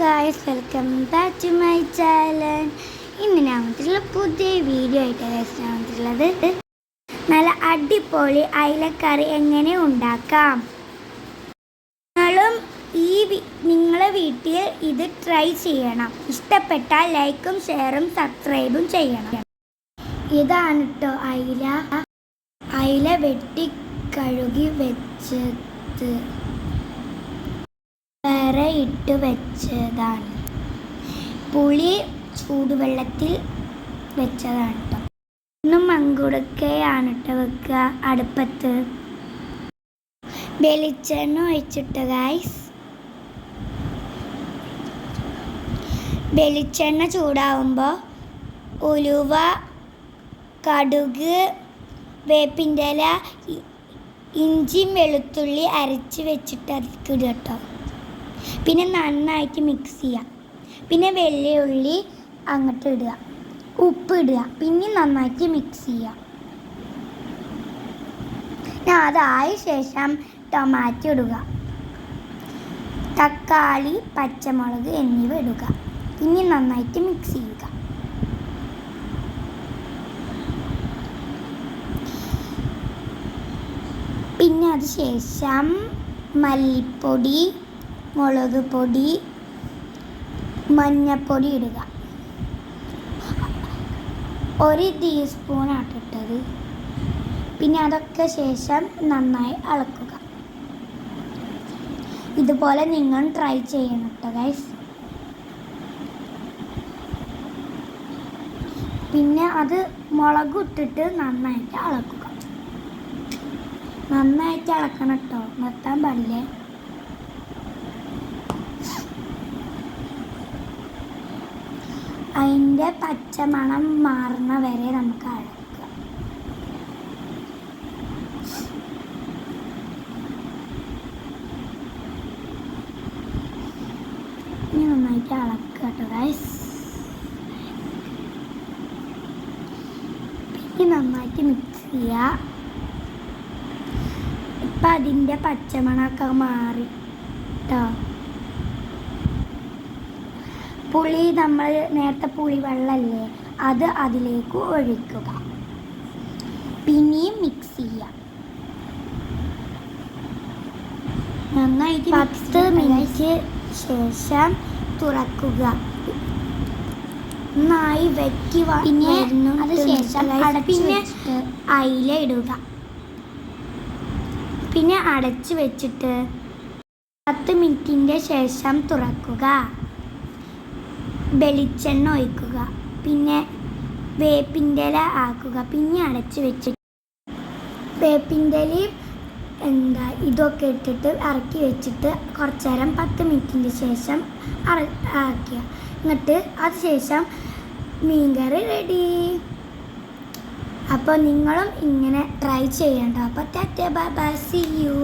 Guys welcome back to my channel ഇന്ന് ഞാൻ വന്നിട്ടുള്ള പുതിയ വീഡിയോ ആയിട്ട് ഗായ്സ് ഞാൻ വന്നിട്ടുള്ളത്. നല്ല അടിപൊളി അയിലക്കറി എങ്ങനെ ഉണ്ടാക്കാം? നിങ്ങളും ഈ നിങ്ങളെ വീട്ടിൽ ഇത് ട്രൈ ചെയ്യണം. ഇഷ്ടപ്പെട്ടാൽ ലൈക്കും ഷെയറും സബ്സ്ക്രൈബും ചെയ്യണം. ഇതാണ് കേട്ടോ അയില. അയില വെട്ടി കഴുകി വെച്ചത്. വേറെ ഇട്ട് വെച്ചതാണ്. പുളി ചൂടുവെള്ളത്തിൽ വെച്ചതാണ് കേട്ടോ ഇന്നും മങ്കുടുക്കയാണ് കേട്ടോ വെക്കുക അടുപ്പത്ത്. വെളിച്ചെണ്ണ ഒഴിച്ചിട്ട് ഗായ്സ് വെളിച്ചെണ്ണ ചൂടാവുമ്പോൾ ഉലുവ കടുക് വേപ്പിന്റെ ഇല ഇഞ്ചിയും വെളുത്തുള്ളി അരച്ച് വെച്ചിട്ട് അതിൽ കേട്ടോ പിന്നെ നന്നായിട്ട് മിക്സ് ചെയ്യുക പിന്നെ വെള്ളിയുള്ളി അങ്ങോട്ട് ഇടുക. ഉപ്പ് ഇടുക. പിന്നെ നന്നായിട്ട് മിക്സ് ചെയ്യുക പിന്നെ അതായ ശേഷം ടൊമാറ്റോ ഇടുക. തക്കാളി പച്ചമുളക് എന്നിവ ഇടുക. പിന്നെ നന്നായിട്ട് മിക്സ് ചെയ്യുക. പിന്നെ അത് ശേഷം മല്ലിപ്പൊടി മുളക് പൊടി മഞ്ഞപ്പൊടി ഇടുക. ഒരു ടീസ്പൂണാണ് ഇട്ടത്. പിന്നെ അതൊക്കെ ശേഷം നന്നായി അളക്കുക ഇതുപോലെ നിങ്ങൾ ട്രൈ ചെയ്യണം കേട്ടോ ഗൈസ് പിന്നെ അത് മുളക് ഇട്ടിട്ട് നന്നായിട്ട് അളക്കുക നന്നായിട്ട് അളക്കണം കേട്ടോ നിർത്താൻ പാടില്ലേ? അതിന്റെ പച്ചമണം മാറുന്ന വരെ നമുക്ക് അഴക്കുക. ഇനി നന്നായിട്ട് അളക്കുക കേട്ടോ ഗൈസ് പിന്നെ നന്നായിട്ട് മിക്സ് ചെയ്യുക. ഇപ്പം അതിന്റെ പച്ചമണമൊക്കെ മാറി കേട്ടോ പുളി നമ്മൾ നേരത്തെ പുളി വെള്ളമല്ലേ അത് അതിലേക്ക് ഒഴിക്കുക. പിന്നെയും മിക്സ് ചെയ്യുക. നന്നായിട്ട് പത്ത് മിനിറ്റ് ശേഷം തുറക്കുക. നന്നായി വെക്കി പിന്നെ അത് ശേഷം പിന്നെ അയില ഇടുക. പിന്നെ അടച്ചു വെച്ചിട്ട് പത്ത് മിനിറ്റിന്റെ ശേഷം തുറക്കുക. വെളിച്ചെണ്ണ ഒഴിക്കുക. പിന്നെ വേപ്പിന്റെ ഇല ആക്കുക. പിന്നെ അടച്ച് വെച്ചിട്ട് വേപ്പിന്റെ ഇലയും എന്താ ഇതൊക്കെ ഇട്ടിട്ട് ഇറക്കി വെച്ചിട്ട് കുറച്ച് നേരം പത്ത് മിനിറ്റിന് ശേഷം അറ ആക്കുക എന്നിട്ട് അത് ശേഷം മീൻകറി റെഡി അപ്പോൾ നിങ്ങളും ഇങ്ങനെ ട്രൈ ചെയ്യണ്ട അപ്പോൾ tata bye bye see you